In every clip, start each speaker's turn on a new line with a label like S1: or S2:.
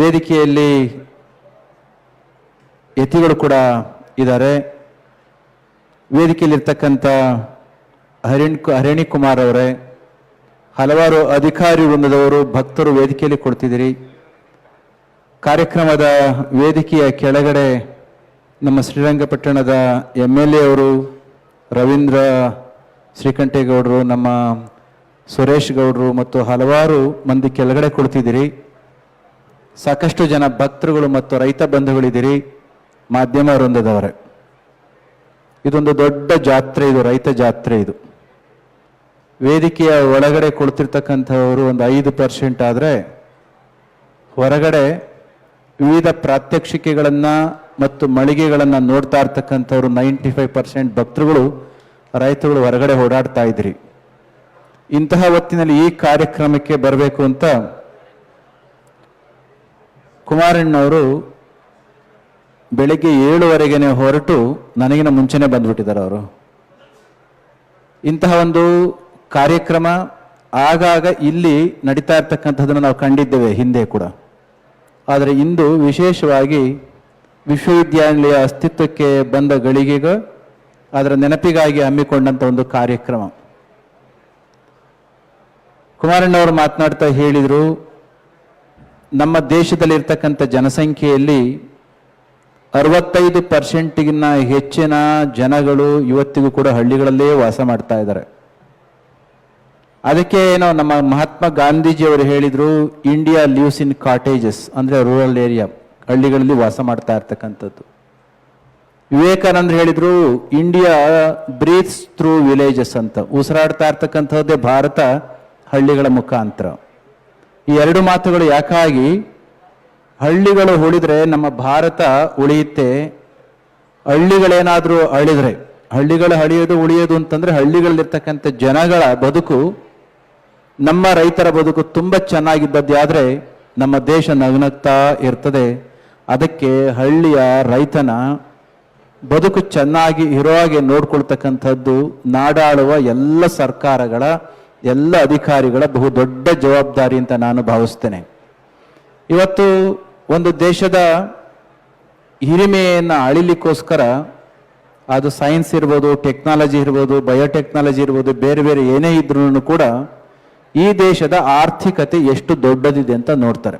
S1: ವೇದಿಕೆಯಲ್ಲಿ ಯತಿಗಳು ಕೂಡ ಇದ್ದಾರೆ. ವೇದಿಕೆಯಲ್ಲಿರ್ತಕ್ಕಂಥ ಹರಿಣ್ ಹರಿಣಿ ಕುಮಾರ್ ಅವರೇ, ಹಲವಾರು ಅಧಿಕಾರಿ ವೃಂದದವರು, ಭಕ್ತರು ವೇದಿಕೆಯಲ್ಲಿ ಕೊಡ್ತಿದ್ದೀರಿ. ಕಾರ್ಯಕ್ರಮದ ವೇದಿಕೆಯ ಕೆಳಗಡೆ ನಮ್ಮ ಶ್ರೀರಂಗಪಟ್ಟಣದ ಎಂ ಎಲ್ ಎ ಅವರು, ರವೀಂದ್ರ ಶ್ರೀಕಂಠೇಗೌಡರು, ನಮ್ಮ ಸುರೇಶ್ ಗೌಡರು ಮತ್ತು ಹಲವಾರು ಮಂದಿ ಕೆಳಗಡೆ ಕೊಡ್ತಿದ್ದೀರಿ. ಸಾಕಷ್ಟು ಜನ ಭಕ್ತರುಗಳು ಮತ್ತು ರೈತ ಬಂಧುಗಳಿದ್ದೀರಿ, ಮಾಧ್ಯಮ ವೃಂದದವರೇ. ಇದೊಂದು ದೊಡ್ಡ ಜಾತ್ರೆ ಇದು, ರೈತ ಜಾತ್ರೆ ಇದು. ವೇದಿಕೆಯ ಒಳಗಡೆ ಕೊಡ್ತಿರ್ತಕ್ಕಂಥವರು ಒಂದು ಐದು ಪರ್ಸೆಂಟ್ ಆದರೆ ಹೊರಗಡೆ ವಿವಿಧ ಪ್ರಾತ್ಯಕ್ಷಿಕೆಗಳನ್ನು ಮತ್ತು ಮಳಿಗೆಗಳನ್ನು ನೋಡ್ತಾ ಇರ್ತಕ್ಕಂಥವ್ರು ನೈಂಟಿ ಫೈವ್ ಪರ್ಸೆಂಟ್ ಭಕ್ತರುಗಳು, ರೈತರುಗಳು ಹೊರಗಡೆ ಓಡಾಡ್ತಾ ಇದ್ರಿ ಇಂತಹ ಹೊತ್ತಿನಲ್ಲಿ ಈ ಕಾರ್ಯಕ್ರಮಕ್ಕೆ ಬರಬೇಕು ಅಂತ ಕುಮಾರಣ್ಣವರು ಬೆಳಿಗ್ಗೆ ಏಳುವರೆಗೆ ಹೊರಟು ನನಗಿನ ಮುಂಚೆನೆ ಬಂದ್ಬಿಟ್ಟಿದ್ದಾರೆ ಅವರು. ಇಂತಹ ಒಂದು ಕಾರ್ಯಕ್ರಮ ಆಗಾಗ ಇಲ್ಲಿ ನಡೀತಾ ಇರ್ತಕ್ಕಂಥದ್ದನ್ನು ನಾವು ಕಂಡಿದ್ದೇವೆ ಹಿಂದೆ ಕೂಡ. ಆದರೆ ಇಂದು ವಿಶೇಷವಾಗಿ ವಿಶ್ವವಿದ್ಯಾನಿಲಯ ಅಸ್ತಿತ್ವಕ್ಕೆ ಬಂದ ಗಳಿಗೆಗ ಅದರ ನೆನಪಿಗಾಗಿ ಹಮ್ಮಿಕೊಂಡಂಥ ಒಂದು ಕಾರ್ಯಕ್ರಮ. ಕುಮಾರಣ್ಣವರು ಮಾತನಾಡ್ತಾ ಹೇಳಿದರು ನಮ್ಮ ದೇಶದಲ್ಲಿರ್ತಕ್ಕಂಥ ಜನಸಂಖ್ಯೆಯಲ್ಲಿ ಅರವತ್ತೈದು ಪರ್ಸೆಂಟಿಗಿನ್ನ ಹೆಚ್ಚಿನ ಜನಗಳು ಇವತ್ತಿಗೂ ಕೂಡ ಹಳ್ಳಿಗಳಲ್ಲೇ ವಾಸ ಮಾಡ್ತಾ ಇದ್ದಾರೆ. ಅದಕ್ಕೆ ಏನೋ ನಮ್ಮ ಮಹಾತ್ಮ ಗಾಂಧೀಜಿಯವರು ಹೇಳಿದರು ಇಂಡಿಯಾ ಲಿವ್ಸ್ ಇನ್ ಕಾಟೇಜಸ್ ಅಂದ್ರೆ ರೂರಲ್ ಏರಿಯಾ ಹಳ್ಳಿಗಳಲ್ಲಿ ವಾಸ ಮಾಡ್ತಾ ಇರ್ತಕ್ಕಂಥದ್ದು. ವಿವೇಕಾನಂದ ಹೇಳಿದರು ಇಂಡಿಯಾ ಬ್ರೀತ್ಸ್ ಥ್ರೂ ವಿಲೇಜಸ್ ಅಂತ. ಉಸಿರಾಡ್ತಾ ಇರ್ತಕ್ಕಂಥದ್ದೇ ಭಾರತ ಹಳ್ಳಿಗಳ ಮುಖಾಂತರ. ಈ ಎರಡು ಮಾತುಗಳು ಯಾಕಾಗಿ? ಹಳ್ಳಿಗಳು ಉಳಿದ್ರೆ ನಮ್ಮ ಭಾರತ ಉಳಿಯುತ್ತೆ. ಹಳ್ಳಿಗಳೇನಾದರೂ ಅಳಿದ್ರೆ, ಹಳ್ಳಿಗಳು ಅಳಿಯೋದು ಉಳಿಯೋದು ಅಂತಂದ್ರೆ ಹಳ್ಳಿಗಳಲ್ಲಿರ್ತಕ್ಕಂಥ ಜನಗಳ ಬದುಕು, ನಮ್ಮ ರೈತರ ಬದುಕು ತುಂಬ ಚೆನ್ನಾಗಿದ್ದದ್ದಾದರೆ ನಮ್ಮ ದೇಶ ನಗ್ನಗ್ತಾ ಇರ್ತದೆ. ಅದಕ್ಕೆ ಹಳ್ಳಿಯ ರೈತನ ಬದುಕು ಚೆನ್ನಾಗಿ ಇರೋ ಹಾಗೆ ನೋಡ್ಕೊಳ್ತಕ್ಕಂಥದ್ದು ನಾಡಾಳುವ ಎಲ್ಲ ಸರ್ಕಾರಗಳ ಎಲ್ಲ ಅಧಿಕಾರಿಗಳ ಬಹು ದೊಡ್ಡ ಜವಾಬ್ದಾರಿ ಅಂತ ನಾನು ಭಾವಿಸ್ತೇನೆ. ಇವತ್ತು ಒಂದು ದೇಶದ ಹಿರಿಮೆಯನ್ನು ಅಳಿಲಿಕ್ಕೋಸ್ಕರ ಅದು ಸೈನ್ಸ್ ಇರ್ಬೋದು, ಟೆಕ್ನಾಲಜಿ ಇರ್ಬೋದು, ಬಯೋಟೆಕ್ನಾಲಜಿ ಇರ್ಬೋದು, ಬೇರೆ ಬೇರೆ ಏನೇ ಇದ್ರೂ ಕೂಡ ಈ ದೇಶದ ಆರ್ಥಿಕತೆ ಎಷ್ಟು ದೊಡ್ಡದಿದೆ ಅಂತ ನೋಡ್ತಾರೆ.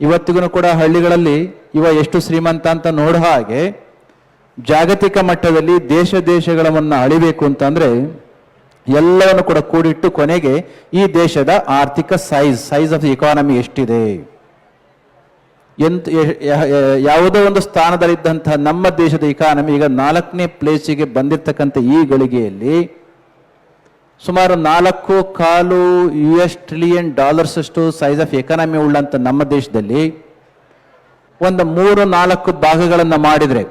S1: ಇವತ್ತಿಗೂ ಕೂಡ ಹಳ್ಳಿಗಳಲ್ಲಿ ಇವ ಎಷ್ಟು ಶ್ರೀಮಂತ ಅಂತ ನೋಡೋ ಹಾಗೆ ಜಾಗತಿಕ ಮಟ್ಟದಲ್ಲಿ ದೇಶ ದೇಶಗಳನ್ನು ಅಳಿಬೇಕು ಅಂತಂದ್ರೆ ಎಲ್ಲವನ್ನು ಕೂಡ ಕೂಡಿಟ್ಟು ಕೊನೆಗೆ ಈ ದೇಶದ ಆರ್ಥಿಕ ಸೈಜ್ ಸೈಜ್ ಆಫ್ ಇಕಾನಮಿ ಎಷ್ಟಿದೆ? ಎಂತ ಯಾವುದೋ ಒಂದು ಸ್ಥಾನದಲ್ಲಿದ್ದಂತಹ ನಮ್ಮ ದೇಶದ ಇಕಾನಮಿ ಈಗ ನಾಲ್ಕನೇ ಪ್ಲೇಸಿಗೆ ಬಂದಿರತಕ್ಕಂಥ ಈ ಗಳಿಗೆಯಲ್ಲಿ ಸುಮಾರು ನಾಲ್ಕು ಕಾಲು ಯು ಎಸ್ ಟ್ರಿಲಿಯನ್ ಡಾಲರ್ಸ್ ಅಷ್ಟು ಸೈಜ್ ಆಫ್ ಎಕಾನಮಿ ಉಳ್ಳಂತ ನಮ್ಮ ದೇಶದಲ್ಲಿ ಒಂದು ಮೂರು ನಾಲ್ಕು ಭಾಗಗಳನ್ನು ಮಾಡಿದರೆ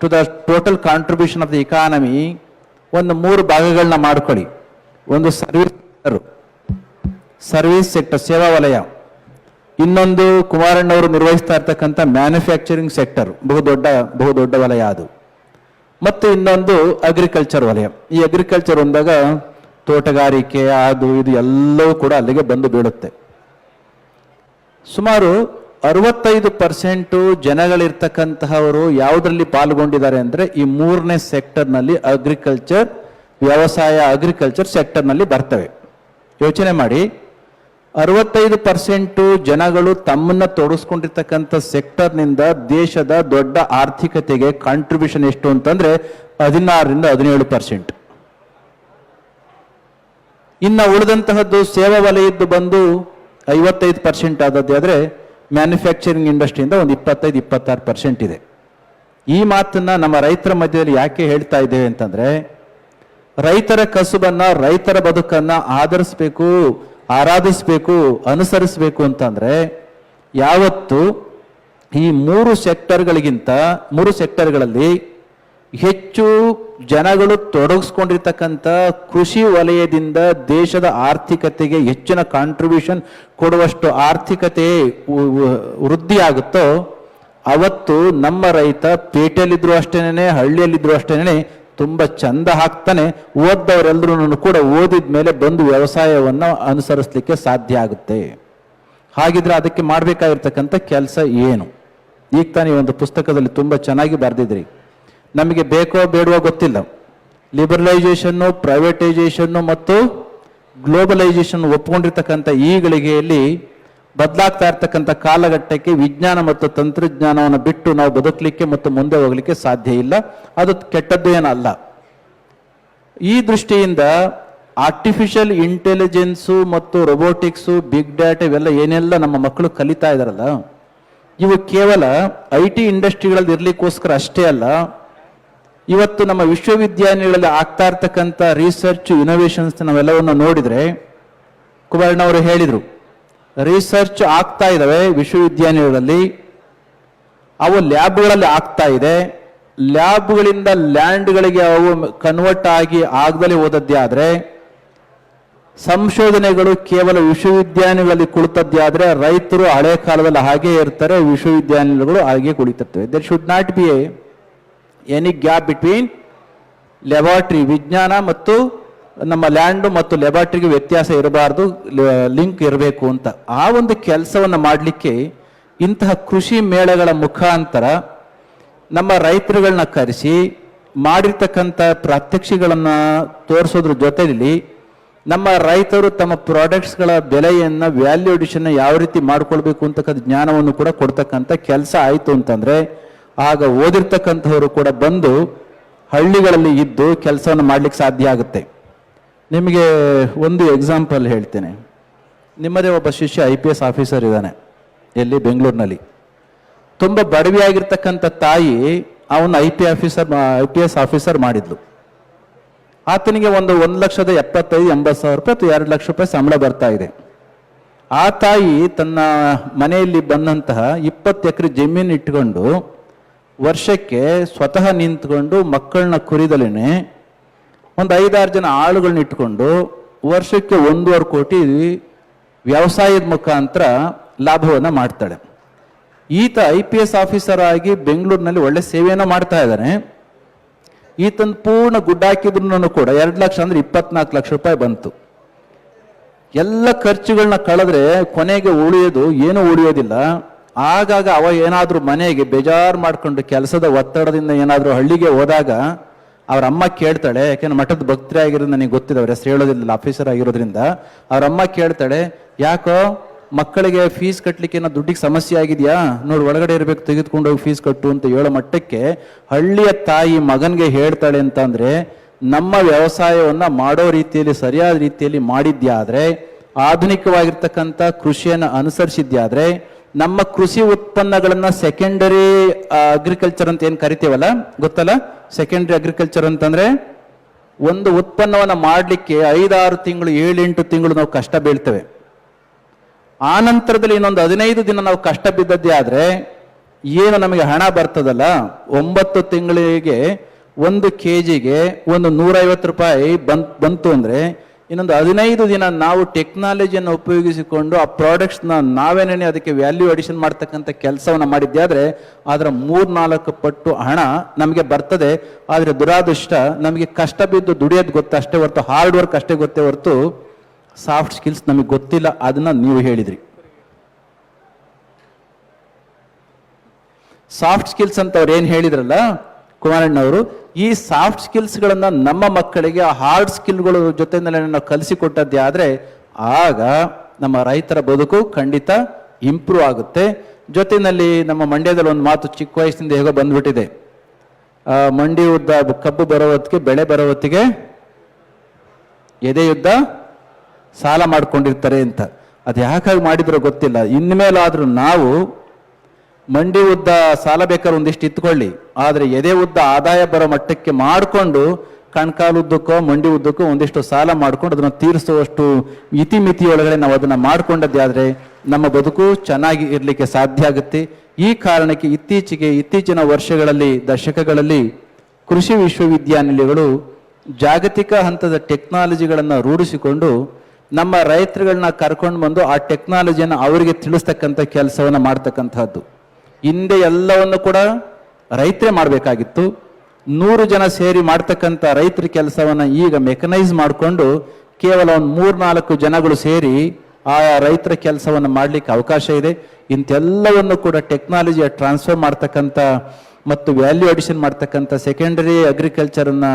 S1: to the total contribution of the economy ಒಂದು ಮೂರು ಭಾಗಗಳನ್ನ ಮಾಡ್ಕೊಳ್ಳಿ. ಒಂದು ಸರ್ವಿಸ್ ಸೆಕ್ಟರ್ ಸರ್ವಿಸ್ ಸೆಕ್ಟರ್, ಸೇವಾ ವಲಯ. ಇನ್ನೊಂದು ಕುಮಾರಣ್ಣವರು ನಿರ್ವಹಿಸ್ತಾ ಇರ್ತಕ್ಕಂಥ ಮ್ಯಾನುಫ್ಯಾಕ್ಚರಿಂಗ್ ಸೆಕ್ಟರ್ ಬಹುದೊಡ್ಡ ಬಹುದೊಡ್ಡ ವಲಯ ಅದು. ಮತ್ತು ಇನ್ನೊಂದು ಅಗ್ರಿಕಲ್ಚರ್ ವಲಯ. ಈ ಅಗ್ರಿಕಲ್ಚರ್ ಅಂದಾಗ ತೋಟಗಾರಿಕೆ, ಅದು, ಇದು ಎಲ್ಲವೂ ಕೂಡ ಅಲ್ಲಿಗೆ ಬಂದು ಬೀಳುತ್ತೆ. ಸುಮಾರು ಅರವತ್ತೈದು ಪರ್ಸೆಂಟು ಜನಗಳಿರ್ತಕ್ಕಂತಹವರು ಯಾವುದರಲ್ಲಿ ಪಾಲ್ಗೊಂಡಿದ್ದಾರೆ ಅಂದರೆ ಈ ಮೂರನೇ ಸೆಕ್ಟರ್ನಲ್ಲಿ ಅಗ್ರಿಕಲ್ಚರ್, ವ್ಯವಸಾಯ, ಅಗ್ರಿಕಲ್ಚರ್ ಸೆಕ್ಟರ್ನಲ್ಲಿ ಬರ್ತವೆ. ಯೋಚನೆ ಮಾಡಿ. ಅರವತ್ತೈದು ಪರ್ಸೆಂಟು ಜನಗಳು ತಮ್ಮನ್ನ ತೊಡಸ್ಕೊಂಡಿರ್ತಕ್ಕಂಥ ಸೆಕ್ಟರ್ನಿಂದ ದೇಶದ ದೊಡ್ಡ ಆರ್ಥಿಕತೆಗೆ ಕಾಂಟ್ರಿಬ್ಯೂಷನ್ ಎಷ್ಟು ಅಂತಂದರೆ ಹದಿನಾರರಿಂದ ಹದಿನೇಳು ಪರ್ಸೆಂಟ್. ಇನ್ನು ಉಳಿದಂತಹದ್ದು ಸೇವಾ ವಲಯದ್ದು ಬಂದು ಐವತ್ತೈದು ಪರ್ಸೆಂಟ್ ಆದದ್ದೇ ಆದರೆ ಮ್ಯಾನುಫ್ಯಾಕ್ಚರಿಂಗ್ ಇಂಡಸ್ಟ್ರಿಯಿಂದ ಒಂದು ಇಪ್ಪತ್ತೈದು, ಇಪ್ಪತ್ತಾರು ಪರ್ಸೆಂಟ್ ಇದೆ. ಈ ಮಾತನ್ನ ನಮ್ಮ ರೈತರ ಮಧ್ಯದಲ್ಲಿ ಯಾಕೆ ಹೇಳ್ತಾ ಇದ್ದೇವೆ ಅಂತಂದ್ರೆ, ರೈತರ ಕಸುಬನ್ನ ರೈತರ ಬದುಕನ್ನ ಆಧರಿಸ್ಬೇಕು, ಆರಾಧಿಸ್ಬೇಕು, ಅನುಸರಿಸಬೇಕು ಅಂತಂದ್ರೆ, ಯಾವತ್ತು ಈ ಮೂರು ಸೆಕ್ಟರ್ಗಳಿಗಿಂತ ಮೂರು ಸೆಕ್ಟರ್ಗಳಲ್ಲಿ ಹೆಚ್ಚು ಜನಗಳು ತೊಡಗಿಸ್ಕೊಂಡಿರ್ತಕ್ಕಂಥ ಕೃಷಿ ವಲಯದಿಂದ ದೇಶದ ಆರ್ಥಿಕತೆಗೆ ಹೆಚ್ಚಿನ ಕಾಂಟ್ರಿಬ್ಯೂಷನ್ ಕೊಡುವಷ್ಟು ಆರ್ಥಿಕತೆ ಉ- ಉ- ವೃದ್ಧಿ ಆಗುತ್ತೋ ಅವತ್ತು ನಮ್ಮ ರೈತ ಪೇಟೆಯಲ್ಲಿದ್ರು ಅಷ್ಟೇನೆ ಹಳ್ಳಿಯಲ್ಲಿದ್ರು ಅಷ್ಟೇನೆ ತುಂಬ ಚಂದ ಹಾಕ್ತಾನೆ ಓದ್ದವರೆಲ್ಲರೂ ಕೂಡ ಓದಿದ ಮೇಲೆ ಬಂದು ವ್ಯವಸಾಯವನ್ನು ಅನುಸರಿಸಲಿಕ್ಕೆ ಸಾಧ್ಯ ಆಗುತ್ತೆ. ಹಾಗಿದ್ರೆ ಅದಕ್ಕೆ ಮಾಡಬೇಕಾಗಿರ್ತಕ್ಕಂಥ ಕೆಲಸ ಏನು? ಈಗ ತಾನೇ ಒಂದು ಪುಸ್ತಕದಲ್ಲಿ ತುಂಬ ಚೆನ್ನಾಗಿ ಬರೆದಿದ್ರಿ. ನಮಗೆ ಬೇಕೋ ಬೇಡವೋ ಗೊತ್ತಿಲ್ಲ. ಲಿಬರಲೈಸೇಷನ್ನು ಪ್ರೈವೇಟೈಸೇಷನ್ನು ಮತ್ತು ಗ್ಲೋಬಲೈಸೇಷನ್ ಒಪ್ಕೊಂಡಿರ್ತಕ್ಕಂಥ ಈ ಗಳಿಗೆಯಲ್ಲಿ ಬದಲಾಗ್ತಾ ಇರ್ತಕ್ಕಂಥ ಕಾಲಘಟ್ಟಕ್ಕೆ ವಿಜ್ಞಾನ ಮತ್ತು ತಂತ್ರಜ್ಞಾನವನ್ನು ಬಿಟ್ಟು ನಾವು ಬದುಕಲಿಕ್ಕೆ ಮತ್ತು ಮುಂದೆ ಹೋಗಲಿಕ್ಕೆ ಸಾಧ್ಯ ಇಲ್ಲ. ಅದು ಕೆಟ್ಟದ್ದು ಏನಲ್ಲ. ಈ ದೃಷ್ಟಿಯಿಂದ ಆರ್ಟಿಫಿಷಿಯಲ್ ಇಂಟೆಲಿಜೆನ್ಸು ಮತ್ತು ರೊಬೋಟಿಕ್ಸು ಬಿಗ್ ಡಾಟಾ ಇವೆಲ್ಲ ಏನೆಲ್ಲ ನಮ್ಮ ಮಕ್ಕಳು ಕಲಿತಾ ಇದಾರಲ್ಲ ಇವು ಕೇವಲ ಐ ಟಿ ಇಂಡಸ್ಟ್ರಿಗಳಲ್ಲಿ ಇರಲಿಕ್ಕೋಸ್ಕರ ಅಷ್ಟೇ ಅಲ್ಲ ಇವತ್ತು ನಮ್ಮ ವಿಶ್ವವಿದ್ಯಾಲಯಗಳಲ್ಲಿ ಆಗ್ತಾ ಇರ್ತಕ್ಕಂಥ ರಿಸರ್ಚ್ ಇನೋವೇಷನ್ಸ್ ನಾವೆಲ್ಲವನ್ನು ನೋಡಿದ್ರೆ ಕುಮಾರಣ್ಣವರು ಹೇಳಿದರು ರಿಸರ್ಚ್ ಆಗ್ತಾ ಇದ್ದಾವೆ ವಿಶ್ವವಿದ್ಯಾಲಯಗಳಲ್ಲಿ ಅವು ಲ್ಯಾಬ್ಗಳಲ್ಲಿ ಆಗ್ತಾ ಇದೆ, ಲ್ಯಾಬ್ಗಳಿಂದ ಲ್ಯಾಂಡ್ಗಳಿಗೆ ಅವು ಕನ್ವರ್ಟ್ ಆಗಿ ಆಗದಲ್ಲಿ ಹೋದದ್ದೇ ಆದರೆ, ಸಂಶೋಧನೆಗಳು ಕೇವಲ ವಿಶ್ವವಿದ್ಯಾಲಯಗಳಲ್ಲಿ ಕುಳಿತದ್ದೇ ಆದರೆ, ರೈತರು ಹಳೆ ಕಾಲದಲ್ಲಿ ಹಾಗೆ ಇರ್ತಾರೆ ವಿಶ್ವವಿದ್ಯಾಲಯಗಳು ಹಾಗೆ ಕುಳಿತಿರ್ತವೆ there should not be a any gap between laboratory ವಿಜ್ಞಾನ ಮತ್ತು ನಮ್ಮ ಲ್ಯಾಂಡು ಮತ್ತು ಲೆಬಾರ್ಟ್ರಿಗೆ ವ್ಯತ್ಯಾಸ ಇರಬಾರ್ದು ಲಿಂಕ್ ಇರಬೇಕು ಅಂತ. ಆ ಒಂದು ಕೆಲಸವನ್ನು ಮಾಡಲಿಕ್ಕೆ ಇಂತಹ ಕೃಷಿ ಮೇಳಗಳ ಮುಖಾಂತರ ನಮ್ಮ ರೈತರುಗಳನ್ನ ಕರೆಸಿ, ಮಾಡಿರ್ತಕ್ಕಂಥ ಪ್ರಾತ್ಯಕ್ಷಿಗಳನ್ನು ತೋರಿಸೋದ್ರ ಜೊತೆಯಲ್ಲಿ ನಮ್ಮ ರೈತರು ತಮ್ಮ ಪ್ರಾಡಕ್ಟ್ಸ್ಗಳ ಬೆಲೆಯನ್ನು ವ್ಯಾಲ್ಯೂ ಅಡಿಷನ್ ಯಾವ ರೀತಿ ಮಾಡ್ಕೊಳ್ಬೇಕು ಅಂತಕ್ಕಂಥ ಜ್ಞಾನವನ್ನು ಕೂಡ ಕೊಡ್ತಕ್ಕಂಥ ಕೆಲಸ ಆಯಿತು ಅಂತಂದ್ರೆ ಆಗ ಓದಿರ್ತಕ್ಕಂಥವರು ಕೂಡ ಬಂದು ಹಳ್ಳಿಗಳಲ್ಲಿ ಇದ್ದು ಕೆಲಸವನ್ನು ಮಾಡ್ಲಿಕ್ಕೆ ಸಾಧ್ಯ ಆಗುತ್ತೆ. ನಿಮಗೆ ಒಂದು ಎಕ್ಸಾಂಪಲ್ ಹೇಳ್ತೇನೆ. ನಿಮ್ಮದೇ ಒಬ್ಬ ಶಿಷ್ಯ ಐ ಪಿ ಎಸ್ ಆಫೀಸರ್ ಇದ್ದಾನೆ, ಎಲ್ಲಿ? ಬೆಂಗಳೂರಿನಲ್ಲಿ. ತುಂಬ ಬಡವಿಯಾಗಿರ್ತಕ್ಕಂಥ ತಾಯಿ ಅವನು I P officer I P S officer ಮಾಡಿದ್ಲು. ಆತನಿಗೆ ಒಂದು ಒಂದು ಲಕ್ಷದ ಎಪ್ಪತ್ತೈದು, ಎಂಬತ್ತು ಸಾವಿರ ರೂಪಾಯಿ ಅಥವಾ ಎರಡು ಲಕ್ಷ ರೂಪಾಯಿ ಸಂಬಳ ಬರ್ತಾ ಇದೆ. ಆ ತಾಯಿ ತನ್ನ ಮನೆಯಲ್ಲಿ ಬಂದಂತಹ ಇಪ್ಪತ್ತು ಎಕರೆ ಜಮೀನು ಇಟ್ಕೊಂಡು ವರ್ಷಕ್ಕೆ ಸ್ವತಃ ನಿಂತ್ಕೊಂಡು ಮಕ್ಕಳನ್ನ ಕುರಿದಲೇನೆ ಒಂದು ಐದಾರು ಜನ ಆಳುಗಳನ್ನ ಇಟ್ಕೊಂಡು ವರ್ಷಕ್ಕೆ ಒಂದೂವರೆ ಕೋಟಿ ವ್ಯವಸಾಯದ ಮುಖಾಂತರ ಲಾಭವನ್ನು ಮಾಡ್ತಾಳೆ. ಈತ ಐ ಪಿ ಎಸ್ ಆಫೀಸರ್ ಆಗಿ ಬೆಂಗಳೂರಿನಲ್ಲಿ ಒಳ್ಳೆ ಸೇವೆಯನ್ನು ಮಾಡ್ತಾ ಇದ್ದಾನೆ ಈತನ ಪೂರ್ಣ ಗುಡ್ಡ ಹಾಕಿದ್ರು ಕೂಡ ಎರಡು ಲಕ್ಷ ಅಂದ್ರೆ ಇಪ್ಪತ್ನಾಲ್ಕು ಲಕ್ಷ ರೂಪಾಯಿ ಬಂತು. ಎಲ್ಲ ಖರ್ಚುಗಳನ್ನ ಕಳೆದ್ರೆ ಕೊನೆಗೆ ಉಳಿಯೋದು ಏನು ಉಳಿಯೋದಿಲ್ಲ. ಆಗಾಗ ಅವ ಏನಾದರೂ ಮನೆಗೆ ಬೇಜಾರು ಮಾಡಿಕೊಂಡು ಕೆಲಸದ ಒತ್ತಡದಿಂದ ಏನಾದರೂ ಹಳ್ಳಿಗೆ ಹೋದಾಗ ಅವ್ರ ಅಮ್ಮ ಕೇಳ್ತಾಳೆ ಯಾಕೆಂದ್ರೆ ಮಠದ ಭಕ್ತರೇ ಆಗಿರೋದು ನನಗೆ ಗೊತ್ತಿದೆ ಅವ್ರ ಹೆಸರು ಹೇಳೋದಿಲ್ಲ ಆಫೀಸರ್ ಆಗಿರೋದ್ರಿಂದ. ಅವ್ರ ಅಮ್ಮ ಕೇಳ್ತಾಳೆ, ಯಾಕೋ ಮಕ್ಕಳಿಗೆ ಫೀಸ್ ಕಟ್ಟಲಿಕ್ಕೆ ಏನೋ ದುಡ್ಡಿಗೆ ಸಮಸ್ಯೆ ಆಗಿದೆಯಾ? ನೋಡಿ ಒಳಗಡೆ ಇರಬೇಕು, ತೆಗೆದುಕೊಂಡು ಹೋಗಿ ಫೀಸ್ ಕಟ್ಟು ಅಂತ ಹೇಳೋ ಮಟ್ಟಕ್ಕೆ ಹಳ್ಳಿಯ ತಾಯಿ ಮಗನಿಗೆ ಹೇಳ್ತಾಳೆ ಅಂತಂದರೆ, ನಮ್ಮ ವ್ಯವಸಾಯವನ್ನು ಮಾಡೋ ರೀತಿಯಲ್ಲಿ, ಸರಿಯಾದ ರೀತಿಯಲ್ಲಿ ಮಾಡಿದ್ಯಾದರೆ, ಆಧುನಿಕವಾಗಿರ್ತಕ್ಕಂಥ ಕೃಷಿಯನ್ನು ಅನುಸರಿಸಿದ್ಯಾದ್ರೆ ನಮ್ಮ ಕೃಷಿ ಉತ್ಪನ್ನಗಳನ್ನ ಸೆಕೆಂಡರಿ ಅಗ್ರಿಕಲ್ಚರ್ ಅಂತ ಏನ್ ಕರಿತೀವಲ್ಲ, ಗೊತ್ತಲ್ಲ? ಸೆಕೆಂಡರಿ ಅಗ್ರಿಕಲ್ಚರ್ ಅಂತಂದ್ರೆ ಒಂದು ಉತ್ಪನ್ನವನ್ನು ಮಾಡಲಿಕ್ಕೆ ಐದಾರು ತಿಂಗಳು, ಏಳೆಂಟು ತಿಂಗಳು ನಾವು ಕಷ್ಟ ಬೀಳ್ತೇವೆ. ಆ ನಂತರದಲ್ಲಿ ಇನ್ನೊಂದು ಹದಿನೈದು ದಿನ ನಾವು ಕಷ್ಟ ಬಿದ್ದದ್ದೇ ಆದ್ರೆ ಏನು ನಮಗೆ ಹಣ ಬರ್ತದಲ್ಲ? ಒಂಬತ್ತು ತಿಂಗಳಿಗೆ ಒಂದು ಕೆ ಜಿಗೆ ಒಂದು ನೂರೈವತ್ತು ರೂಪಾಯಿ ಬಂತ್, ಬಂತು ಅಂದ್ರೆ ಇನ್ನೊಂದು ಹದಿನೈದು ದಿನ ನಾವು ಟೆಕ್ನಾಲಜಿಯನ್ನು ಉಪಯೋಗಿಸಿಕೊಂಡು ಆ ಪ್ರಾಡಕ್ಟ್ಸ್ನ ನಾವೇನೇ ಅದಕ್ಕೆ ವ್ಯಾಲ್ಯೂ ಅಡಿಷನ್ ಮಾಡ್ತಕ್ಕಂಥ ಕೆಲಸವನ್ನು ಮಾಡಿದ್ದೆ ಆದರೆ ಅದರ ಮೂರ್ನಾಲ್ಕು ಪಟ್ಟು ಹಣ ನಮಗೆ ಬರ್ತದೆ. ಆದರೆ ದುರಾದೃಷ್ಟ, ನಮಗೆ ಕಷ್ಟ ಬಿದ್ದು ದುಡಿಯೋದು ಗೊತ್ತು ಅಷ್ಟೇ ಹೊರತು ಹಾರ್ಡ್ ವರ್ಕ್ ಅಷ್ಟೇ ಗೊತ್ತೇ ಹೊರತು ಸಾಫ್ಟ್ ಸ್ಕಿಲ್ಸ್ ನಮಗೆ ಗೊತ್ತಿಲ್ಲ ಅದನ್ನು ನೀವು ಹೇಳಿದ್ರಿ. ಸಾಫ್ಟ್ ಸ್ಕಿಲ್ಸ್ ಅಂತ ಅವ್ರು ಏನು ಹೇಳಿದ್ರಲ್ಲ ಕುಮಾರಣ್ಣವರು? ಈ ಸಾಫ್ಟ್ ಸ್ಕಿಲ್ಸ್ಗಳನ್ನು ನಮ್ಮ ಮಕ್ಕಳಿಗೆ ಆ ಹಾರ್ಡ್ ಸ್ಕಿಲ್ಗಳ ಜೊತೆನಲ್ಲಿ ನಾವು ಕಲಿಸಿಕೊಟ್ಟದ್ದೇ ಆದರೆ, ಆಗ ನಮ್ಮ ರೈತರ ಬದುಕು ಖಂಡಿತ ಇಂಪ್ರೂವ್ ಆಗುತ್ತೆ. ಜೊತೆಯಲ್ಲಿ ನಮ್ಮ ಮಂಡ್ಯದಲ್ಲಿ ಒಂದು ಮಾತು ಚಿಕ್ಕ ವಯಸ್ಸಿನಿಂದ ಹೇಗೋ ಬಂದ್ಬಿಟ್ಟಿದೆ. ಮಂಡಿ ಉದ್ದ ಕಬ್ಬು ಬರೋ ಹೊತ್ತಿಗೆ, ಬೆಳೆ ಬರೋ ಹೊತ್ತಿಗೆ ಸಾಲ ಮಾಡ್ಕೊಂಡಿರ್ತಾರೆ ಅಂತ. ಅದು ಯಾಕಾಗಿ ಮಾಡಿದ್ರೋ ಗೊತ್ತಿಲ್ಲ. ಇನ್ಮೇಲಾದರೂ ನಾವು ಮಂಡಿ ಉದ್ದ ಸಾಲ ಬೇಕಾದ್ರೆ ಒಂದಿಷ್ಟು ಇತ್ಕೊಳ್ಳಿ. ಆದರೆ ಎದೆ ಉದ್ದ ಆದಾಯ ಬರೋ ಮಟ್ಟಕ್ಕೆ ಮಾಡಿಕೊಂಡು ಕಣ್ಕಾಲುದ್ದಕ್ಕೋ ಮಂಡಿ ಉದ್ದಕ್ಕೋ ಒಂದಿಷ್ಟು ಸಾಲ ಮಾಡಿಕೊಂಡು ಅದನ್ನು ತೀರಿಸುವಷ್ಟು ಇತಿಮಿತಿಯೊಳಗಡೆ ನಾವು ಅದನ್ನು ಮಾಡಿಕೊಂಡದ್ದೇ ಆದರೆ ನಮ್ಮ ಬದುಕು ಚೆನ್ನಾಗಿ ಇರಲಿಕ್ಕೆ ಸಾಧ್ಯ ಆಗುತ್ತೆ. ಈ ಕಾರಣಕ್ಕೆ ಇತ್ತೀಚೆಗೆ ಇತ್ತೀಚಿನ ವರ್ಷಗಳಲ್ಲಿ, ದಶಕಗಳಲ್ಲಿ ಕೃಷಿ ವಿಶ್ವವಿದ್ಯಾನಿಲಯಗಳು ಜಾಗತಿಕ ಹಂತದ ಟೆಕ್ನಾಲಜಿಗಳನ್ನು ರೂಢಿಸಿಕೊಂಡು ನಮ್ಮ ರೈತರುಗಳನ್ನ ಕರ್ಕೊಂಡು ಬಂದು ಆ ಟೆಕ್ನಾಲಜಿಯನ್ನು ಅವರಿಗೆ ತಿಳಿಸ್ತಕ್ಕಂಥ ಕೆಲಸವನ್ನು ಮಾಡ್ತಕ್ಕಂಥದ್ದು ಹಿಂದೆ ಎಲ್ಲವನ್ನು ಕೂಡ ರೈತರೇ ಮಾಡಬೇಕಾಗಿತ್ತು. ನೂರು ಜನ ಸೇರಿ ಮಾಡ್ತಕ್ಕಂಥ ರೈತರ ಕೆಲಸವನ್ನು ಈಗ ಮೆಕನೈಸ್ ಮಾಡಿಕೊಂಡು ಕೇವಲ ಒಂದು ಮೂರ್ನಾಲ್ಕು ಜನಗಳು ಸೇರಿ ಆ ರೈತರ ಕೆಲಸವನ್ನು ಮಾಡಲಿಕ್ಕೆ ಅವಕಾಶ ಇದೆ. ಇಂಥೆಲ್ಲವನ್ನು ಕೂಡ ಟೆಕ್ನಾಲಜಿಯ ಟ್ರಾನ್ಸ್ಫರ್ ಮಾಡ್ತಕ್ಕಂಥ ಮತ್ತು ವ್ಯಾಲ್ಯೂ ಅಡಿಷನ್ ಮಾಡ್ತಕ್ಕಂಥ ಸೆಕೆಂಡರಿ ಅಗ್ರಿಕಲ್ಚರನ್ನು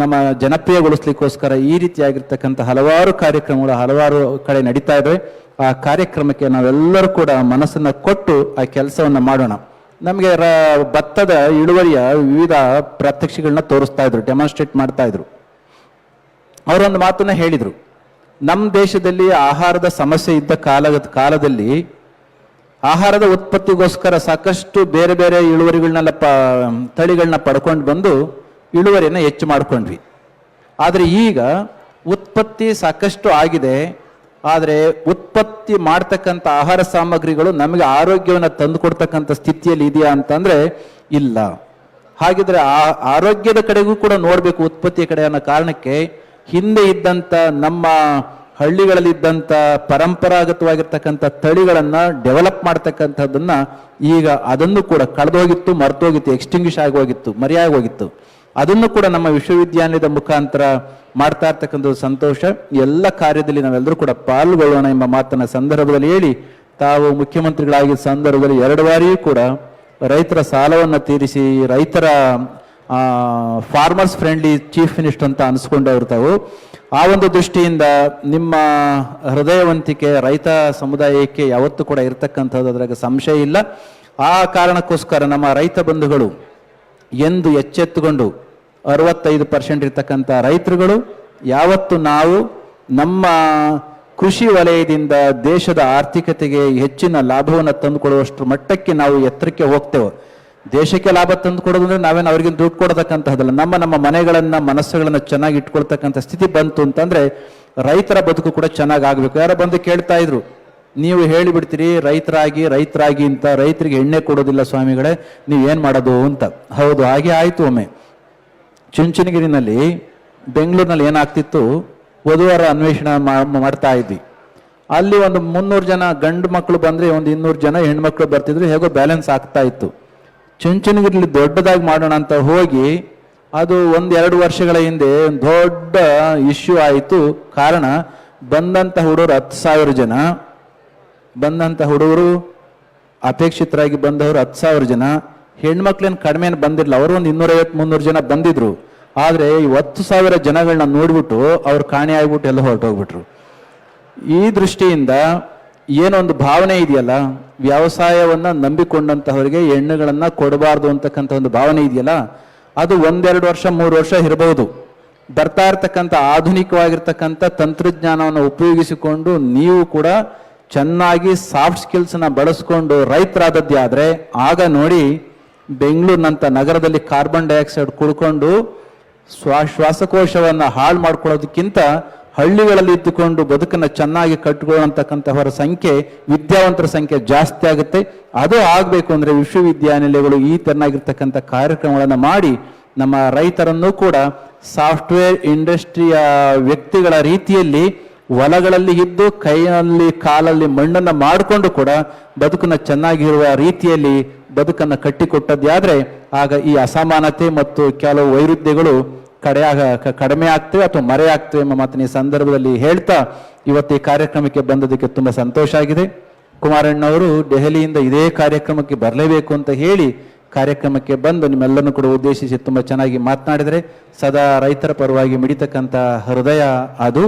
S1: ನಮ್ಮ ಜನಪ್ರಿಯಗೊಳಿಸ್ಲಿಕ್ಕೋಸ್ಕರ ಈ ರೀತಿಯಾಗಿರ್ತಕ್ಕಂಥ ಹಲವಾರು ಕಾರ್ಯಕ್ರಮಗಳು ಹಲವಾರು ಕಡೆ ನಡೀತಾ ಇವೆ ಆ ಕಾರ್ಯಕ್ರಮಕ್ಕೆ ನಾವೆಲ್ಲರೂ ಕೂಡ ಮನಸ್ಸನ್ನು ಕೊಟ್ಟು ಆ ಕೆಲಸವನ್ನು ಮಾಡೋಣ. ನಮಗೆ ರ, ಭತ್ತದ ಇಳುವರಿಯ ವಿವಿಧ ಪ್ರಾತ್ಯಕ್ಷಿಗಳನ್ನ ತೋರಿಸ್ತಾ ಇದ್ರು ಡೆಮಾನ್ಸ್ಟ್ರೇಟ್ ಮಾಡ್ತಾ ಇದ್ರು. ಅವರೊಂದು ಮಾತನ್ನ ಹೇಳಿದರು. ನಮ್ಮ ದೇಶದಲ್ಲಿ ಆಹಾರದ ಸಮಸ್ಯೆ ಇದ್ದ ಕಾಲ ಕಾಲದಲ್ಲಿ ಆಹಾರದ ಉತ್ಪತ್ತಿಗೋಸ್ಕರ ಸಾಕಷ್ಟು ಬೇರೆ ಬೇರೆ ಇಳುವರಿಗಳನ್ನೆಲ್ಲ ಪ, ತಳಿಗಳನ್ನ ಪಡ್ಕೊಂಡು ಬಂದು ಇಳುವರಿಯನ್ನು ಹೆಚ್ಚು ಮಾಡ್ಕೊಂಡ್ವಿ. ಆದರೆ ಈಗ ಉತ್ಪತ್ತಿ ಸಾಕಷ್ಟು ಆಗಿದೆ ಆದರೆ ಉತ್ಪತ್ತಿ ಮಾಡ್ತಕ್ಕಂಥ ಆಹಾರ ಸಾಮಗ್ರಿಗಳು ನಮಗೆ ಆರೋಗ್ಯವನ್ನು ತಂದುಕೊಡ್ತಕ್ಕಂಥ ಸ್ಥಿತಿಯಲ್ಲಿ ಇದೆಯಾ ಅಂತಂದರೆ ಇಲ್ಲ. ಹಾಗಿದ್ರೆ ಆ ಆರೋಗ್ಯದ ಕಡೆಗೂ ಕೂಡ ನೋಡಬೇಕು ಉತ್ಪತ್ತಿಯ ಕಡೆ ಅನ್ನೋ ಕಾರಣಕ್ಕೆ ಹಿಂದೆ ಇದ್ದಂಥ ನಮ್ಮ ಹಳ್ಳಿಗಳಲ್ಲಿ ಇದ್ದಂಥ ಪರಂಪರಾಗತವಾಗಿರ್ತಕ್ಕಂಥ ತಳಿಗಳನ್ನು ಡೆವಲಪ್ ಮಾಡ್ತಕ್ಕಂಥದ್ದನ್ನು ಈಗ ಅದನ್ನು ಕೂಡ ಕಳೆದೋಗಿತ್ತು ಮರ್ತೋಗಿತ್ತು ಎಕ್ಸ್ಟಿಂಗ್ವಿಷ್ ಆಗೋಗಿತ್ತು, ಮರೆಯಾಗೋಗಿತ್ತು. ಅದನ್ನು ಕೂಡ ನಮ್ಮ ವಿಶ್ವವಿದ್ಯಾಲಯದ ಮುಖಾಂತರ ಮಾಡ್ತಾ ಇರ್ತಕ್ಕಂಥ ಸಂತೋಷ. ಎಲ್ಲ ಕಾರ್ಯದಲ್ಲಿ ನಾವೆಲ್ಲರೂ ಕೂಡ ಪಾಲ್ಗೊಳ್ಳೋಣ ಎಂಬ ಮಾತನ್ನ ಸಂದರ್ಭದಲ್ಲಿ ಹೇಳಿ, ತಾವು ಮುಖ್ಯಮಂತ್ರಿಗಳಾಗಿದ್ದ ಸಂದರ್ಭದಲ್ಲಿ ಎರಡು ಬಾರಿಯೂ ಕೂಡ ರೈತರ ಸಾಲವನ್ನು ತೀರಿಸಿ, ರೈತರ ಫಾರ್ಮರ್ಸ್ ಫ್ರೆಂಡ್ಲಿ ಚೀಫ್ ಮಿನಿಸ್ಟರ್ ಅಂತ ಅನಿಸ್ಕೊಂಡವ್ರು ತಾವು. ಆ ಒಂದು ದೃಷ್ಟಿಯಿಂದ ನಿಮ್ಮ ಹೃದಯವಂತಿಕೆ, ರೈತ ಸಮುದಾಯಕ್ಕೆ ಯಾವತ್ತೂ ಕೂಡ ಇರತಕ್ಕಂಥದ್ದು ಅದ್ರಾಗ ಸಂಶಯ ಇಲ್ಲ. ಆ ಕಾರಣಕ್ಕೋಸ್ಕರ ನಮ್ಮ ರೈತ ಬಂಧುಗಳು ಎಂದು ಎಚ್ಚೆತ್ತುಕೊಂಡು ಅರವತ್ತೈದು ಪರ್ಸೆಂಟ್ ಇರ್ತಕ್ಕಂಥ ರೈತರುಗಳು, ಯಾವತ್ತು ನಾವು ನಮ್ಮ ಕೃಷಿ ವಲಯದಿಂದ ದೇಶದ ಆರ್ಥಿಕತೆಗೆ ಹೆಚ್ಚಿನ ಲಾಭವನ್ನು ತಂದುಕೊಡುವಷ್ಟು ಮಟ್ಟಕ್ಕೆ ನಾವು ಎತ್ತರಕ್ಕೆ ಹೋಗ್ತೇವೆ. ದೇಶಕ್ಕೆ ಲಾಭ ತಂದು ಕೊಡೋದು ಅಂದ್ರೆ ನಾವೇನು ಅವರಿಗೆ ದುಡ್ಡು ಕೊಡತಕ್ಕಂತಹದ್ದಲ್ಲ ನಮ್ಮ ನಮ್ಮ ಮನೆಗಳನ್ನ, ಮನಸ್ಸುಗಳನ್ನ ಚೆನ್ನಾಗಿ ಇಟ್ಕೊಳ್ತಕ್ಕಂಥ ಸ್ಥಿತಿ ಬಂತು ಅಂತಂದ್ರೆ ರೈತರ ಬದುಕು ಕೂಡ ಚೆನ್ನಾಗಿ ಆಗ್ಬೇಕು. ಯಾರೋ ಬಂದು ಕೇಳ್ತಾ ಇದ್ರು ನೀವು ಹೇಳಿಬಿಡ್ತೀರಿ, ರೈತರಾಗಿ ರೈತರಾಗಿ ಅಂತ ರೈತರಿಗೆ ಎಣ್ಣೆ ಕೊಡೋದಿಲ್ಲ ಸ್ವಾಮಿಗಳೇ, ನೀವು ಏನು ಮಾಡೋದು ಅಂತ. ಹೌದು, ಹಾಗೆ ಆಯಿತು ಒಮ್ಮೆ. ಚುಂಚನಗಿರಿನಲ್ಲಿ, ಬೆಂಗಳೂರಿನಲ್ಲಿ ಏನಾಗ್ತಿತ್ತು, ವಧುವರ ಅನ್ವೇಷಣೆ ಮಾಡ್ತಾ ಇದ್ವಿ. ಅಲ್ಲಿ ಒಂದು ಮುನ್ನೂರು ಜನ ಗಂಡು ಮಕ್ಕಳು ಬಂದರೆ ಒಂದು ಇನ್ನೂರು ಜನ ಹೆಣ್ಮಕ್ಳು ಬರ್ತಿದ್ರು, ಹೇಗೋ ಬ್ಯಾಲೆನ್ಸ್ ಆಗ್ತಾ ಇತ್ತು. ಚುಂಚನಗಿರಿಲಿ ದೊಡ್ಡದಾಗಿ ಮಾಡೋಣ ಅಂತ ಹೋಗಿ, ಅದು ಒಂದು ಎರಡು ವರ್ಷಗಳ ಹಿಂದೆ ದೊಡ್ಡ ಇಶ್ಯೂ ಆಯಿತು. ಕಾರಣ ಬಂದಂಥ ಹುಡುಗರು ಹತ್ತು ಸಾವಿರ ಜನ ಬಂದಂತ ಹುಡುಗರು, ಅಪೇಕ್ಷಿತರಾಗಿ ಬಂದವರು ಹತ್ತು ಸಾವಿರ ಜನ. ಹೆಣ್ಮಕ್ಳೇನು ಕಡಿಮೆ ಬಂದಿರಲಿಲ್ಲ. ಅವರು ಒಂದು ಇನ್ನೂರೈವತ್ತು, ಮುನ್ನೂರು ಜನ ಬಂದಿದ್ರು. ಆದರೆ ಈ ಹತ್ತು ಸಾವಿರ ಜನಗಳನ್ನ ನೋಡ್ಬಿಟ್ಟು ಅವ್ರು ಕಾಣೆ ಆಗ್ಬಿಟ್ಟು ಎಲ್ಲ ಹೊರಟೋಗ್ಬಿಟ್ರು. ಈ ದೃಷ್ಟಿಯಿಂದ ಏನೊಂದು ಭಾವನೆ ಇದೆಯಲ್ಲ, ವ್ಯವಸಾಯವನ್ನು ನಂಬಿಕೊಂಡಂತಹವರಿಗೆ ಹೆಣ್ಣುಗಳನ್ನು ಕೊಡಬಾರ್ದು ಅಂತಕ್ಕಂಥ ಒಂದು ಭಾವನೆ ಇದೆಯಲ್ಲ, ಅದು ಒಂದೆರಡು ವರ್ಷ, ಮೂರು ವರ್ಷ ಇರಬಹುದು ಬರ್ತಾ ಇರ್ತಕ್ಕಂಥ ಆಧುನಿಕವಾಗಿರ್ತಕ್ಕಂಥ ತಂತ್ರಜ್ಞಾನವನ್ನು ಉಪಯೋಗಿಸಿಕೊಂಡು ನೀವು ಕೂಡ ಚೆನ್ನಾಗಿ ಸಾಫ್ಟ್ ಸ್ಕಿಲ್ಸ್ನ ಬಳಸ್ಕೊಂಡು ರೈತರಾದದ್ದೇ ಆದರೆ, ಆಗ ನೋಡಿ ಬೆಂಗಳೂರಿನಂಥ ನಗರದಲ್ಲಿ ಕಾರ್ಬನ್ ಡೈಆಕ್ಸೈಡ್ ಕುಳ್ಕೊಂಡು ಶ್ವಾ ಶ್ವಾಸಕೋಶವನ್ನು ಹಾಳು ಮಾಡ್ಕೊಳ್ಳೋದಕ್ಕಿಂತ ಹಳ್ಳಿಗಳಲ್ಲಿ ಇದ್ದುಕೊಂಡು ಬದುಕನ್ನು ಚೆನ್ನಾಗಿ ಕಟ್ಟಿಕೊಳ್ಳುವಂತಕ್ಕಂಥವರ ಸಂಖ್ಯೆ, ವಿದ್ಯಾವಂತರ ಸಂಖ್ಯೆ ಜಾಸ್ತಿ ಆಗುತ್ತೆ. ಅದು ಆಗಬೇಕು ಅಂದ್ರೆ ವಿಶ್ವವಿದ್ಯಾನಿಲಯಗಳು ಈ ತೆರನಾಗಿರ್ತಕ್ಕಂಥ ಕಾರ್ಯಕ್ರಮಗಳನ್ನು ಮಾಡಿ ನಮ್ಮ ರೈತರನ್ನು ಕೂಡ ಸಾಫ್ಟ್ವೇರ್ ಇಂಡಸ್ಟ್ರಿಯ ವ್ಯಕ್ತಿಗಳ ರೀತಿಯಲ್ಲಿ ಹೊಲಗಳಲ್ಲಿ ಇದ್ದು ಕೈಯಲ್ಲಿ ಕಾಲಲ್ಲಿ ಮಣ್ಣನ್ನು ಮಾಡಿಕೊಂಡು ಕೂಡ ಬದುಕನ್ನು ಚೆನ್ನಾಗಿರುವ ರೀತಿಯಲ್ಲಿ ಬದುಕನ್ನು ಕಟ್ಟಿಕೊಟ್ಟದ್ದಾದರೆ ಆಗ ಈ ಅಸಮಾನತೆ ಮತ್ತು ಕೆಲವು ವೈರುಧ್ಯಗಳು ಕಡೆಯಾಗ ಕಡಿಮೆ ಆಗ್ತವೆ ಅಥವಾ ಮರೆ ಆಗ್ತವೆ ಎಂಬ ಮಾತಿನ ಸಂದರ್ಭದಲ್ಲಿ ಹೇಳ್ತಾ ಇವತ್ತು ಈ ಕಾರ್ಯಕ್ರಮಕ್ಕೆ ಬಂದದಕ್ಕೆ ತುಂಬ ಸಂತೋಷ ಆಗಿದೆ. ಕುಮಾರಣ್ಣವರು ದೆಹಲಿಯಿಂದ ಇದೇ ಕಾರ್ಯಕ್ರಮಕ್ಕೆ ಬರಲೇಬೇಕು ಅಂತ ಹೇಳಿ ಕಾರ್ಯಕ್ರಮಕ್ಕೆ ಬಂದು ನಿಮ್ಮೆಲ್ಲರನ್ನು ಕೂಡ ಉದ್ದೇಶಿಸಿ ತುಂಬ ಚೆನ್ನಾಗಿ ಮಾತನಾಡಿದರೆ ಸದಾ ರೈತರ ಪರವಾಗಿ ಮಿಡಿತಕ್ಕಂಥ ಹೃದಯ ಅದು.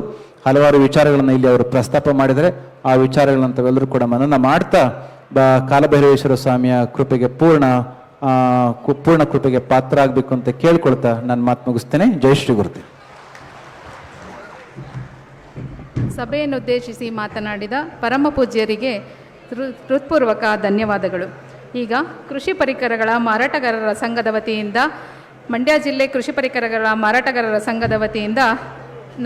S1: ಹಲವಾರು ವಿಚಾರಗಳನ್ನು ಇಲ್ಲಿ ಅವರು ಪ್ರಸ್ತಾಪ ಮಾಡಿದರೆ ಆ ವಿಚಾರಗಳನ್ನು ತಾವೆಲ್ಲರೂ ಕೂಡ ಮನನ ಮಾಡ್ತಾ ಬ ಕಾಲಭೈರವೇಶ್ವರ ಸ್ವಾಮಿಯ ಕೃಪೆಗೆ ಪೂರ್ಣ ಪೂರ್ಣ ಕೃಪೆಗೆ ಪಾತ್ರ ಆಗಬೇಕು ಅಂತ ಕೇಳ್ಕೊಳ್ತಾ ನಾನು ಮಾತು ಮುಗಿಸ್ತೇನೆ. ಜೈ ಶ್ರೀ ಗುರುತಿ
S2: ಸಭೆಯನ್ನುದ್ದೇಶಿಸಿ ಮಾತನಾಡಿದ ಪರಮ ಪೂಜ್ಯರಿಗೆ ಹೃತ್ಪೂರ್ವಕ ಧನ್ಯವಾದಗಳು. ಈಗ ಕೃಷಿ ಪರಿಕರಗಳ ಮಾರಾಟಗಾರರ ಸಂಘದ ವತಿಯಿಂದ, ಮಂಡ್ಯ ಜಿಲ್ಲೆ ಕೃಷಿ ಪರಿಕರಗಳ ಮಾರಾಟಗಾರರ ಸಂಘದ ವತಿಯಿಂದ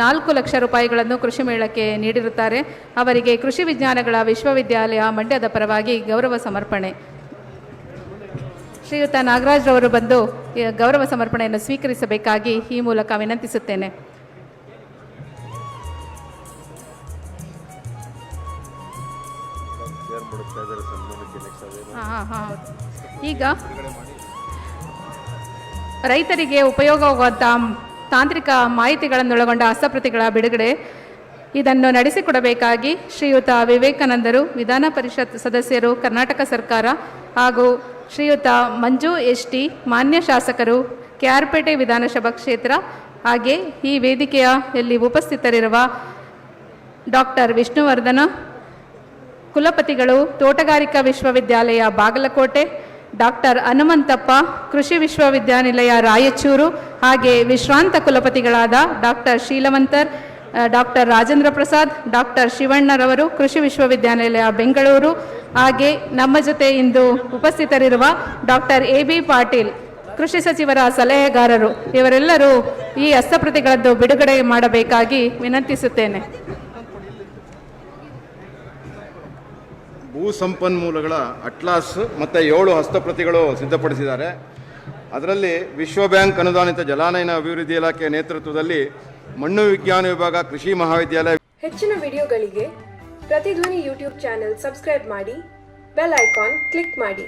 S2: ನಾಲ್ಕು ಲಕ್ಷ ರೂಪಾಯಿಗಳನ್ನು ಕೃಷಿ ಮೇಳಕ್ಕೆ ನೀಡಿರುತ್ತಾರೆ. ಅವರಿಗೆ ಕೃಷಿ ವಿಜ್ಞಾನಗಳ ವಿಶ್ವವಿದ್ಯಾಲಯ ಮಂಡ್ಯದ ಪರವಾಗಿ ಗೌರವ ಸಮರ್ಪಣೆ. ಶ್ರೀಯುತ ನಾಗರಾಜ್ರವರು ಬಂದು ಗೌರವ ಸಮರ್ಪಣೆಯನ್ನು ಸ್ವೀಕರಿಸಬೇಕಾಗಿ ಈ ಮೂಲಕ ವಿನಂತಿಸುತ್ತೇನೆ. ಹಾಂ ಈಗ ರೈತರಿಗೆ ಉಪಯೋಗವಾದ ತಾಂತ್ರಿಕ ಮಾಹಿತಿಗಳನ್ನೊಳಗೊಂಡ ಹಸ್ತಪ್ರತಿಗಳ ಬಿಡುಗಡೆ ಇದನ್ನು ನಡೆಸಿಕೊಡಬೇಕಾಗಿ ಶ್ರೀಯುತ ವಿವೇಕಾನಂದರು ವಿಧಾನ ಪರಿಷತ್ ಸದಸ್ಯರು ಕರ್ನಾಟಕ ಸರ್ಕಾರ ಹಾಗೂ ಶ್ರೀಯುತ ಮಂಜು ಎಸ್ ಟಿ ಮಾನ್ಯ ಶಾಸಕರು ಕೆಆರ್ಪೇಟೆ ವಿಧಾನಸಭಾ ಕ್ಷೇತ್ರ ಹಾಗೆ ಈ ವೇದಿಕೆಯಲ್ಲಿ ಉಪಸ್ಥಿತರಿರುವ ಡಾಕ್ಟರ್ ವಿಷ್ಣುವರ್ಧನ ಕುಲಪತಿಗಳು, ತೋಟಗಾರಿಕಾ ವಿಶ್ವವಿದ್ಯಾಲಯ ಬಾಗಲಕೋಟೆ, ಡಾಕ್ಟರ್ ಹನುಮಂತಪ್ಪ, ಕೃಷಿ ವಿಶ್ವವಿದ್ಯಾನಿಲಯ ರಾಯಚೂರು, ಹಾಗೆ ವಿಶ್ರಾಂತ ಕುಲಪತಿಗಳಾದ doctor Sheelavantar doctor Rajendra Prasad, doctor ಶಿವಣ್ಣರವರು, ಕೃಷಿ ವಿಶ್ವವಿದ್ಯಾನಿಲಯ ಬೆಂಗಳೂರು, ಹಾಗೆ ನಮ್ಮ ಜೊತೆ ಇಂದು ಉಪಸ್ಥಿತರಿರುವ ಡಾಕ್ಟರ್ ಎ ಬಿ ಪಾಟೀಲ್, ಕೃಷಿ ಸಚಿವರ ಸಲಹೆಗಾರರು. ಇವರೆಲ್ಲರೂ ಈ ಹಸ್ತಪ್ರತಿಗಳದ್ದು ಬಿಡುಗಡೆ ಮಾಡಬೇಕಾಗಿ ವಿನಂತಿಸುತ್ತೇನೆ.
S3: ಭೂ ಸಂಪನ್ಮೂಲಗಳ ಅಟ್ಲಾಸ್ ಮತ್ತು ಏಳು ಹಸ್ತಪ್ರತಿಗಳು ಸಿದ್ಧಪಡಿಸಿದ್ದಾರೆ. ಅದರಲ್ಲಿ ವಿಶ್ವ ಬ್ಯಾಂಕ್ ಅನುದಾನಿತ ಜಲಾನಯನ ಅಭಿವೃದ್ಧಿ ಇಲಾಖೆ ನೇತೃತ್ವದಲ್ಲಿ ಮಣ್ಣು ವಿಜ್ಞಾನ ವಿಭಾಗ, ಕೃಷಿ ಮಹಾವಿದ್ಯಾಲಯ
S4: ಹೆಚ್ಚಿನ ವಿಡಿಯೋಗಳಿಗೆ ಪ್ರತಿಧ್ವನಿ ಯೂಟ್ಯೂಬ್ ಚಾನೆಲ್ ಸಬ್ಸ್ಕ್ರೈಬ್ ಮಾಡಿ, ಬೆಲ್ ಐಕಾನ್ ಕ್ಲಿಕ್ ಮಾಡಿ.